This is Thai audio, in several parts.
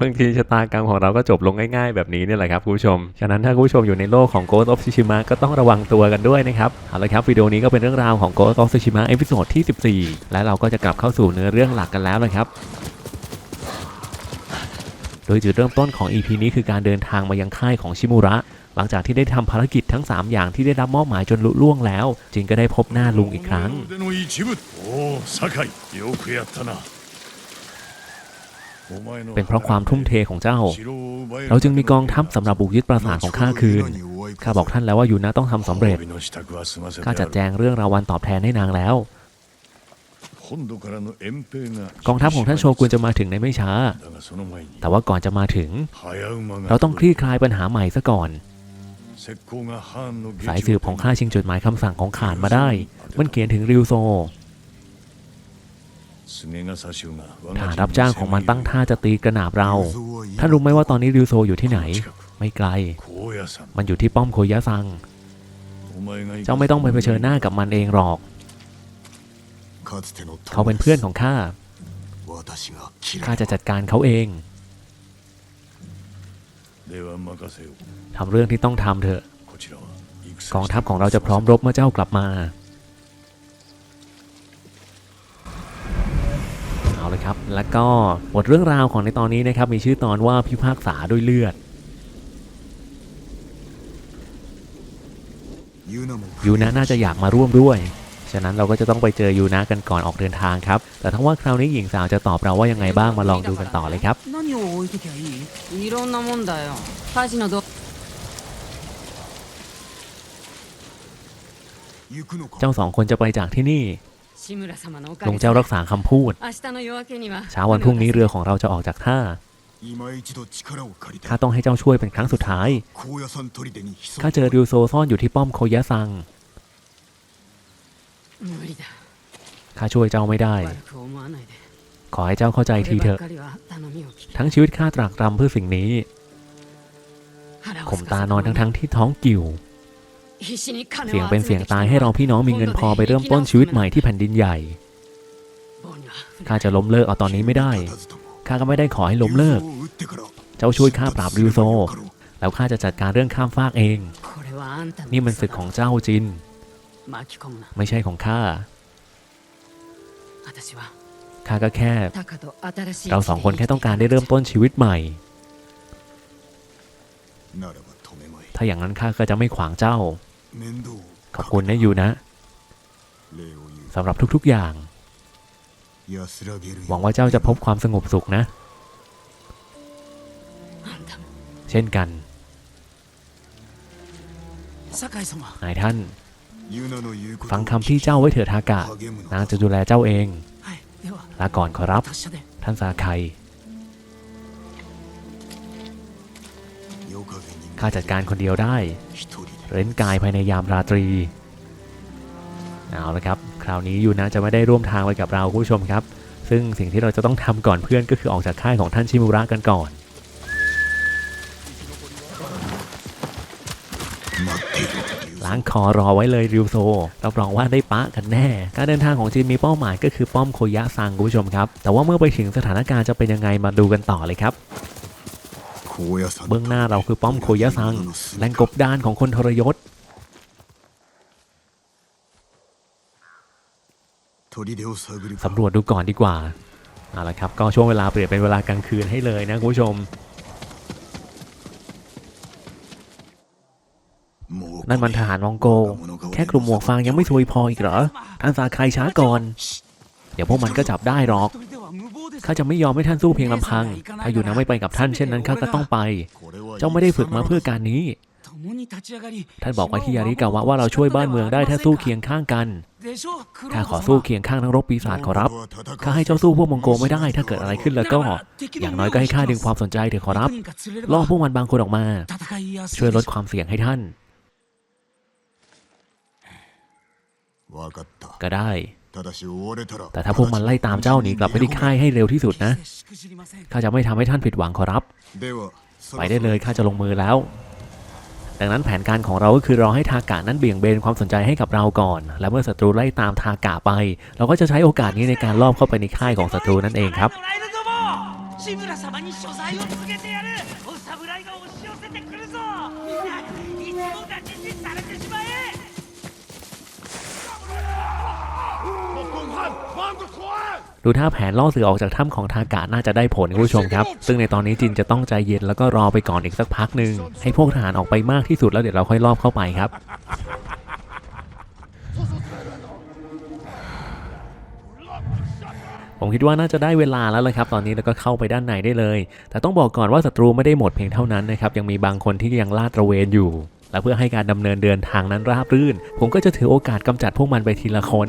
บางทีชะตากรรมของเราก็จบลงง่ายๆแบบนี้เนี่ยแหละครับคุณผู้ชม ฉะนั้นถ้าคุณผู้ชมอยู่ในโลกของ Ghost of Tsushima ก็ต้องระวังตัวกันด้วยนะครับ เอาละครับวิดีโอนี้ก็เป็นเรื่องราวของ Ghost of Tsushima เอพิโซดที่ 14 และเราก็จะกลับเข้าสู่เนื้อเรื่องหลักกันแล้วนะครับ โดยจุดเริ่มต้นของ EP นี้คือการเดินทางมายังค่ายของชิมุระ หลังจากที่ได้ทำภารกิจทั้ง 3 อย่างที่ได้รับมอบหมายจนลุล่วงแล้ว จินก็ได้พบหน้าลุงอีกครั้ง เป็นเพราะความทุ่มเทของเจ้า เราจึงมีกองทัพสำหรับบุกยึดปราสาทของข้าคืน ข้าบอกท่านแล้วว่ายูนะต้องทำสำเร็จ ข้าจัดแจงเรื่องรางวัลตอบแทนให้นางแล้ว กองทัพของท่านโชกุนจะมาถึงในไม่ช้า แต่ว่าก่อนจะมาถึง เราต้องคลี่คลายปัญหาใหม่ซะก่อน สายสืบของข้าชิงจดหมายคำสั่งของขานมาได้ มันเขียนถึงริวโซ ทหารรับจ้างของมันตั้งท่าจะตีกระหนาบเรา ท่านรู้ไหมว่าตอนนี้ริวโซอยู่ที่ไหน ไม่ไกล มันอยู่ที่ป้อมโคยะซัง เจ้าไม่ต้องไปเผชิญหน้ากับมันเองหรอก เขาเป็นเพื่อนของข้า ข้าจะจัดการเขาเอง ทำเรื่องที่ต้องทำเถอะ กองทัพของเราจะพร้อมรบเมื่อเจ้ากลับมา นะครับ แล้วก็บทเรื่องราวของในตอนนี้นะครับมีชื่อตอนว่าพิพากษาด้วยเลือดยูนะน่าจะอยากมาร่วมด้วย ฉะนั้นเราก็จะต้องไปเจอยูนะกันก่อนออกเดินทางครับ แต่ทั้งว่าคราวนี้หญิงสาวจะตอบเราว่ายังไงบ้างมาลองดูกันต่อเลยครับเจ้าสองคนจะไปจากที่นี่ จงเจ้ารักษาคำพูด เช้าวันพรุ่งนี้เรือของเราจะออกจากท่า ข้าต้องให้เจ้าช่วยเป็นครั้งสุดท้าย ข้าเจอริวโซซ่อนอยู่ที่ป้อมโคยะซัง ข้าช่วยเจ้าไม่ได้ ขอให้เจ้าเข้าใจทีเถอะ ทั้งชีวิตข้าตรากตรำเพื่อสิ่งนี้ข่มตานอนทั้งๆทที่ท้องกิ่ว เสียงเป็นเสียงตายให้เราพี่น้องมีเงินพอไปเริ่มต้นชีวิตใหม่ที่แผ่นดินใหญ่ข้าจะล้มเลิกเอาตอนนี้ไม่ได้ข้าก็ไม่ได้ขอให้ล้มเลิก เจ้าช่วยข้าปราบริวโซ แล้วข้าจะจัดการเรื่องข้ามฟากเอง นี่มันศึกของเจ้าจิน ไม่ใช่ของข้าข้าก็แค่ เราสองคนแค่ต้องการได้เริ่มต้นชีวิตใหม่ ถ้าอย่างนั้นข้าก็จะไม่ขวางเจ้า ขอบคุณนะยูนะสำหรับทุกๆอย่าง หวังว่าเจ้าจะพบความสงบสุขนะ เช่นกันนายท่าน ฟังคำที่เจ้าไว้เถิดทากะ นางจะดูแลเจ้าเอง ลาก่อนขอรับ ท่านสาไคข้าจัดการคนเดียวได้ เร้นกายภายในยามราตรี เอาละครับ คราวนี้ยูนะจะไม่ได้ร่วมทางไปกับเราผู้ชมครับ ซึ่งสิ่งที่เราจะต้องทำก่อนเพื่อนก็คือออกจากค่ายของท่านชิมุระกันก่อนล้างคอรอไว้เลยริวโซรับรองว่าได้ปะกันแน่ การเดินทางของจีนมีเป้าหมายก็คือป้อมโคยะซังคุณผู้ชมครับ แต่ว่าเมื่อไปถึงสถานการณ์จะเป็นยังไงมาดูกันต่อเลยครับ เบื้องหน้าเราคือป้อมโคยะซังแหล่งกบดานของคนทรยศสำรวจดูก่อนดีกว่าเอาละครับก็ช่วงเวลาเปลี่ยนเป็นเวลากลางคืนให้เลยนะคุณผู้ชม นั่นมันทหารมองโก แค่กลุ่มหมวกฟางยังไม่ซวยพออีกเหรอท่านสาใครช้าก่อน เดี๋ยวพวกมันก็จับได้หรอก ข้าจะไม่ยอมให้ท่านสู้เพียงลำพัง ถ้าอยู่นะไม่ไปกับท่านเช่นนั้นข้าก็ต้องไป เจ้าไม่ได้ฝึกมาเพื่อการนี้ ท่านบอกไว้ที่ยาริกาวะว่าเราช่วยบ้านเมืองได้ถ้าสู้เคียงข้างกัน ข้าขอสู้เคียงข้างนักรบปีศาจขอรับ ข้าให้เจ้าสู้พวกมองโกไม่ได้ ถ้าเกิดอะไรขึ้นแล้วก็ อย่างน้อยก็ให้ข้าดึงความสนใจเถอะขอรับ ล่อพวกมันบางคนออกมา ช่วยลดความเสี่ยงให้ท่าน ก็ได้ แต่ถ้าพวกมันไล่ตามเจ้าหนีกลับไปที่ค่ายให้เร็วที่สุดนะข้าจะไม่ทำให้ท่านผิดหวังขอรับ ไปได้เลยข้าจะลงมือแล้ว ดังนั้นแผนการของเราก็คือรอให้ทากะนั้นเบี่ยงเบนความสนใจให้กับเราก่อน และเมื่อศัตรูไล่ตามทากะไป เราก็จะใช้โอกาสนี้ในการลอบเข้าไปในค่ายของศัตรูนั่นเองครับ ดูท่าแผนล่อเสือออกจากถ้ำของทากะน่าจะได้ผลคุณผู้ชมครับ ซึ่งในตอนนี้จินจะต้องใจเย็นแล้วก็รอไปก่อนอีกสักพักหนึ่งให้พวกทหารออกไปมากที่สุดแล้วเดี๋ยวเราค่อยรอบเข้าไปครับผมคิดว่าน่าจะได้เวลาแล้วเลยครับ ตอนนี้แล้วก็เข้าไปด้านในได้เลย แต่ต้องบอกก่อนว่าศัตรูไม่ได้หมดเพียงเท่านั้นนะครับ ยังมีบางคนที่ยังลาดตระเวนอยู่ และเพื่อให้การดำเนินเดินทางนั้นราบรื่น ผมก็จะถือโอกาสกำจัดพวกมันไปทีละคน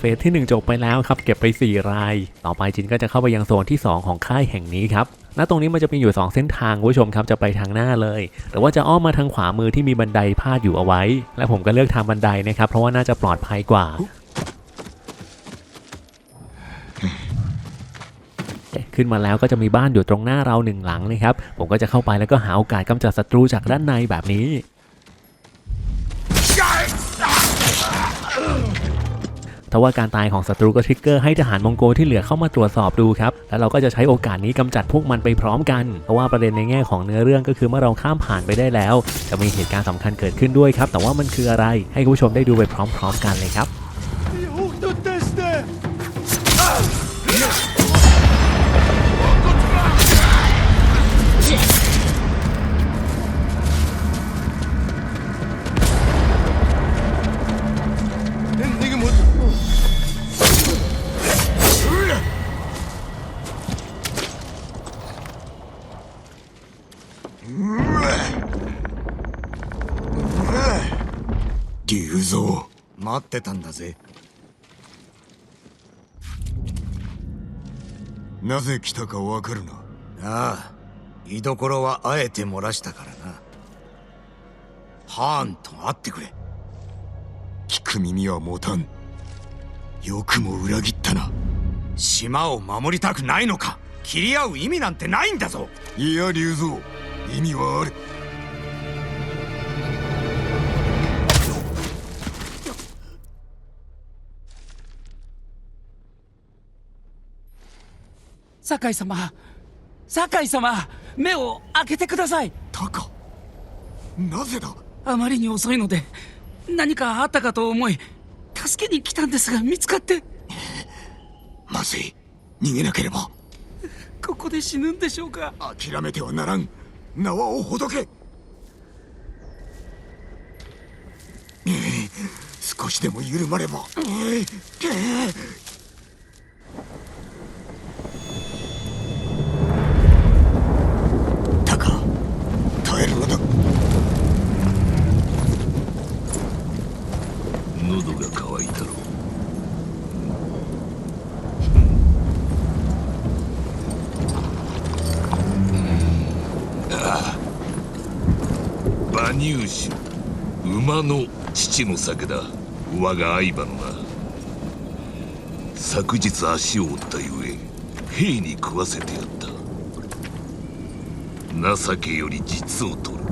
เฟสที่ 1 จบไปแล้วครับ เก็บไป 4 ราย ต่อไปจินก็จะเข้าไปยังโซนที่ 2 ของค่ายแห่งนี้ครับณตรงนี้มันจะมีอยู่ 2 เส้นทางคุณผู้ชมครับจะไปทางหน้าเลย หรือว่าจะอ้อมมาทางขวามือที่มีบันไดพาดอยู่เอาไว้ และผมก็เลือกทางบันไดนะครับเพราะว่าน่าจะปลอดภัยกว่าขึ้นมาแล้วก็จะมีบ้านอยู่ตรงหน้าเราหนึ่งหลังนะครับผมก็จะเข้าไปแล้วก็หาโอกาสกำจัดศัตรูจากด้านในแบบนี้ ทว่าการตายของศัตรูก็ทริกเกอร์ให้ทหารมองโกที่เหลือเข้ามาตรวจสอบดูครับ แล้วเราก็จะใช้โอกาสนี้กำจัดพวกมันไปพร้อมกัน เพราะว่าประเด็นในแง่ของเนื้อเรื่องก็คือเมื่อเราข้ามผ่านไปได้แล้ว จะมีเหตุการณ์สำคัญเกิดขึ้นด้วยครับ แต่ว่ามันคืออะไร ให้คุณผู้ชมได้ดูไปพร้อม ๆ กันเลยครับ 待ってたんだぜ。なぜ来たかわかるな。ああ居所はあえて漏らしたからな。ハーンと会ってくれ。聞く耳は持たん。よくも裏切ったな。島を守りたくないのか。切り合う意味なんてないんだぞ。いや龍蔵。意味はある酒井様。酒井様目を開けてください。タカなぜだ？あまりに遅いので何かあったかと思い助けに来たんですが見つかって。まずい。逃げなければ。ここで死ぬんでしょうか。諦めてはならん。縄をほどけ。ええ少しでも緩まれば父の酒だ。我が相場のな。昨日足を折ったゆえ兵に食わせてやった。情けより実を取る。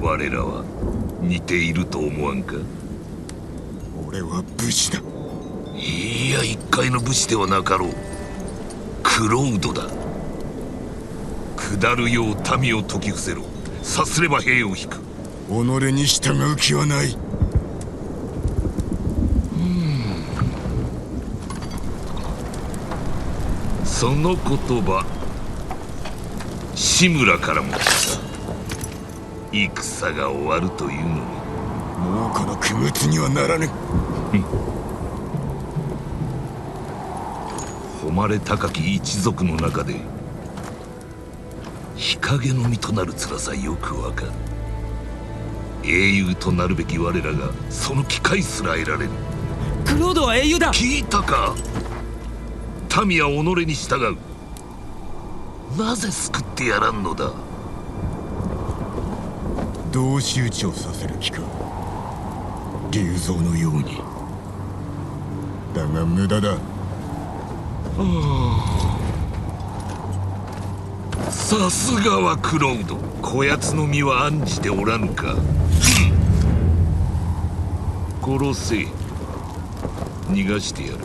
我らは似ていると思わんか。俺は武士だ。いや一介の武士ではなかろう。クロウドだ。下るよう民を説き伏せろ。さすれば兵を引く。己に従う気はないその言葉志村からも来た。戦が終わるというのに。もうこの区物にはならぬ。誉れ高き一族の中で日陰の身となる辛さよくわかる。英雄となるべき我らがその機会すら得られぬ。クロードは英雄だ。聞いたか？民は己に従う。なぜ救ってやらんのだ？同士討ちをさせる気か？竜蔵のように。だが無駄だ。さすがはクロウド。こやつの身は案じておらぬか、うん。殺せ。逃がしてやる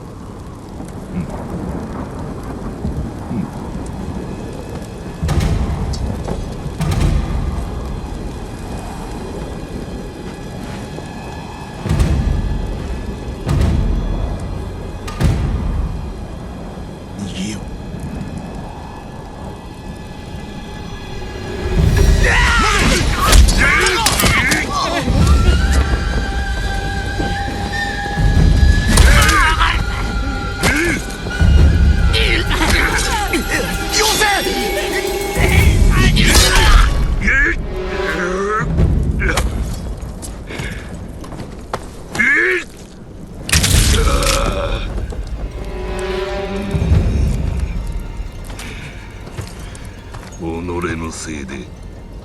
己のせいで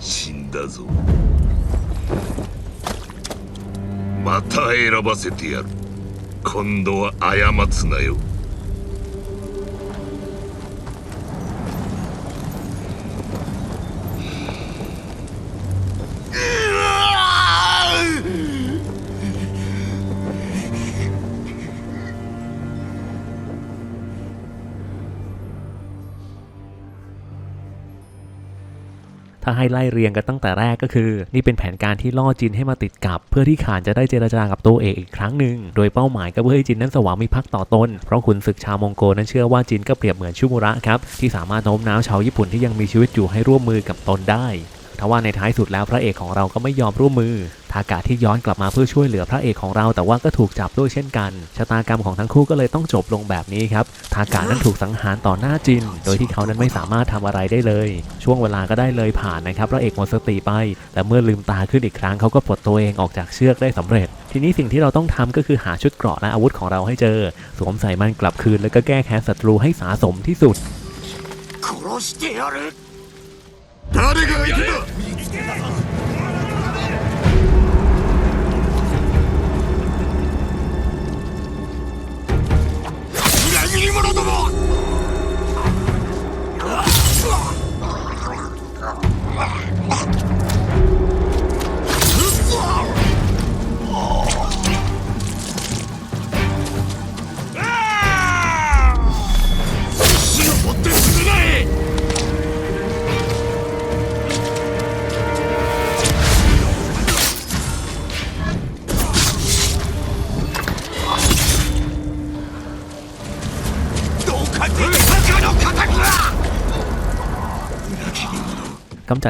死んだぞ。また選ばせてやる。今度は過つなよ。 ถ้าให้ไล่เรียงกันตั้งแต่แรกก็คือ นี่เป็นแผนการที่ล่อจินให้มาติดกับ เพื่อที่ขานจะได้เจรจากับตัวเอกอีกครั้งหนึ่งโดยเป้าหมายก็เพื่อให้จินนั้นสวามิภักดิ์ต่อตนเพราะขุนศึกชาวมองโกนั้นเชื่อว่าจินก็เปรียบเหมือนชูมุระครับที่สามารถโน้มน้าวชาวญี่ปุ่นที่ยังมีชีวิตอยู่ให้ร่วมมือกับตนได้ ทว่าในท้ายสุดแล้วพระเอกของเราก็ไม่ยอมร่วมมือ ทากาที่ย้อนกลับมาเพื่อช่วยเหลือพระเอกของเรา แต่ว่าก็ถูกจับด้วยเช่นกัน ชะตากรรมของทั้งคู่ก็เลยต้องจบลงแบบนี้ครับ ทากานั้นถูกสังหารต่อหน้าจิน โดยที่เขานั้นไม่สามารถทำอะไรได้เลย ช่วงเวลาก็ได้เลยผ่านนะครับ พระเอกหมดสติไป แต่เมื่อลืมตาขึ้นอีกครั้งเขาก็ปลดตัวเองออกจากเชือกได้สำเร็จ ทีนี้สิ่งที่เราต้องทำก็คือหาชุดเกราะและอาวุธของเราให้เจอ สวมใส่มันกลับคืนแล้วก็แก้แค้นศัตรูให้สาสมที่สุด 殺してやる 誰が相くだ？見つけども！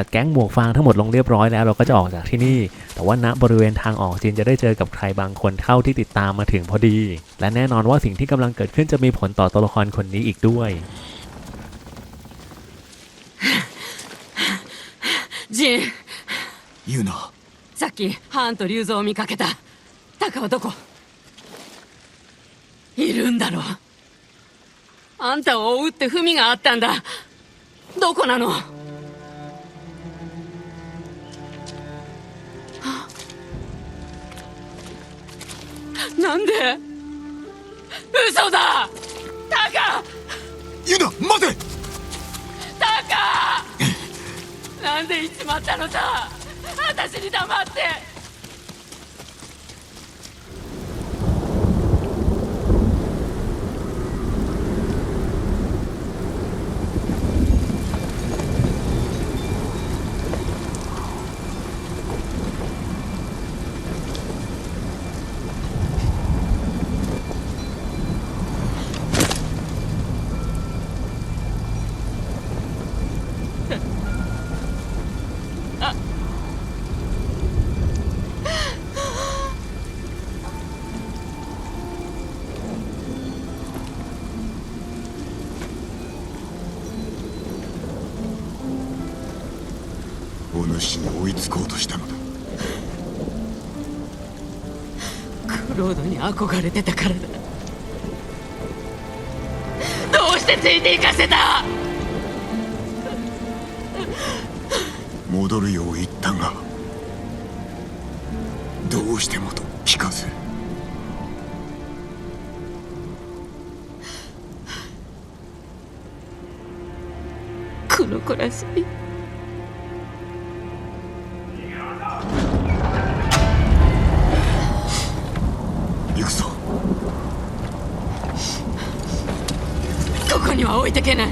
จัดแก๊งหมวกฟางทั้งหมดลงเรียบร้อยแล้วเราก็จะออกจากที่นี่ แต่ว่าณบริเวณทางออกจินจะได้เจอกับใครบางคนเข้าที่ติดตามมาถึงพอดี และแน่นอนว่าสิ่งที่กำลังเกิดขึ้นจะมีผลต่อตัวละครคนนี้อีกด้วย ジン言うなさっきハーンと竜蔵を見かけたタカはどこいるんだろうあんたを追うって文があったんだどこなの なんで？嘘だ！タカ！言うな待て！タカ！なんで行っちまったのさ私に黙ってこうとしたのだ。クロードに憧れてたからだ。どうしてついて行かせた？戻るよう言ったがどうしてもと聞かず。この子らしいには置いてけない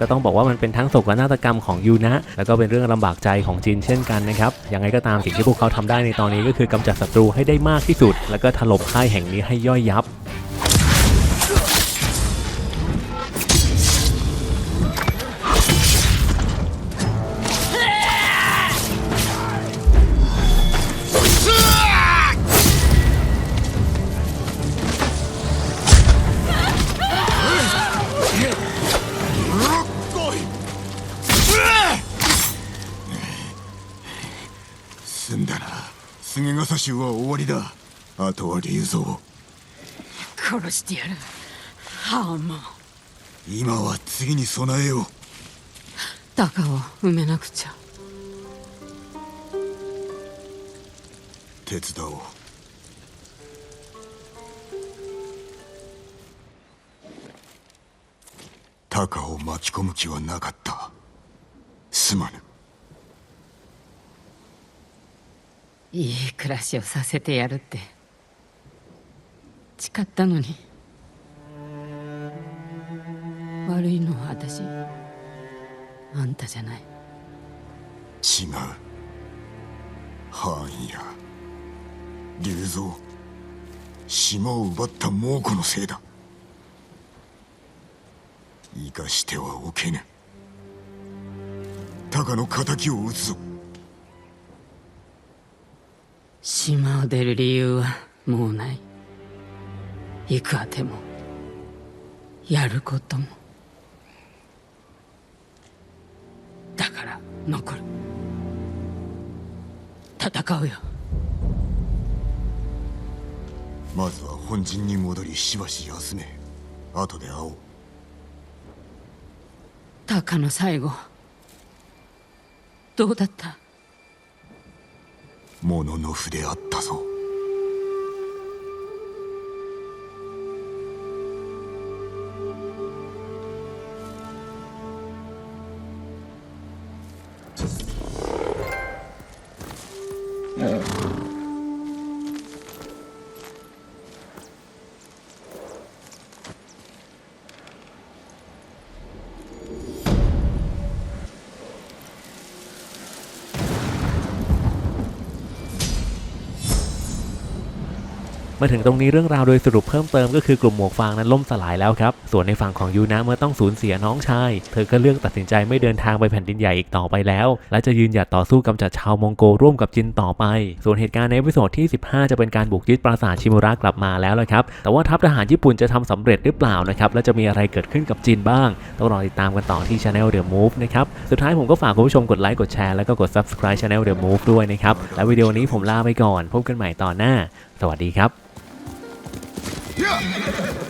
ก็ต้องบอกว่ามันเป็นทั้งโศกนาฏกรรมของยูนะ แล้วก็เป็นเรื่องลำบากใจของจินเช่นกันนะครับ ยังไงก็ตามสิ่งที่พวกเขาทำได้ในตอนนี้ก็คือกำจัดศัตรูให้ได้มากที่สุด แล้วก็ถล่มค่ายแห่งนี้ให้ย่อยยับ 菅笠衆は終わりだ。あとは龍蔵殺してやる。ハーモン。今は次に備えよう。鷹を埋めなくちゃ。手伝おう。タカを巻き込む気はなかった。すまぬいい暮らしをさせてやるって。誓ったのに。悪いのは私。あんたじゃない。違う範囲や。龍蔵島を奪った猛虎のせいだ。生かしてはおけぬ。タカの敵を討つぞ。島を出る理由はもうない。行くあてもやることも。だから残る。戦うよ。まずは本陣に戻りしばし休め。後で会おう。タカの最後。どうだった？ものの筆あったぞ。 มาถึงตรงนี้เรื่องราวโดยสรุปเพิ่มเติมก็คือกลุ่มหมวกฟางนั้นล่มสลายแล้วครับ ส่วนในฝั่งของยูนะเมื่อต้องสูญเสียน้องชาย เธอก็เลือกตัดสินใจไม่เดินทางไปแผ่นดินใหญ่อีกต่อไปแล้ว และจะยืนหยัดต่อสู้กำจัดชาวมองโกร่วมกับจินต่อไป ส่วนเหตุการณ์ในเอพิโซดที่ 15 จะเป็นการบุกยึดปราสาทชิมุระกลับมาแล้วละครับแต่ว่าทัพทหารญี่ปุ่นจะทำสำเร็จหรือเปล่านะครับและจะมีอะไรเกิดขึ้นกับจินบ้างต้องรอติดตามกันต่อที่ Channel The Move นะครับสุดท้ายผมก็ฝากคุณผู้ชมกดไลค์กดแชร์แล้วก็กด Subscribe Channel The Move ด้วยนะครับและวิดีโอนี้ผมลาไปก่อน พบกันใหม่ตอนหน้า สวัสดีครับ 停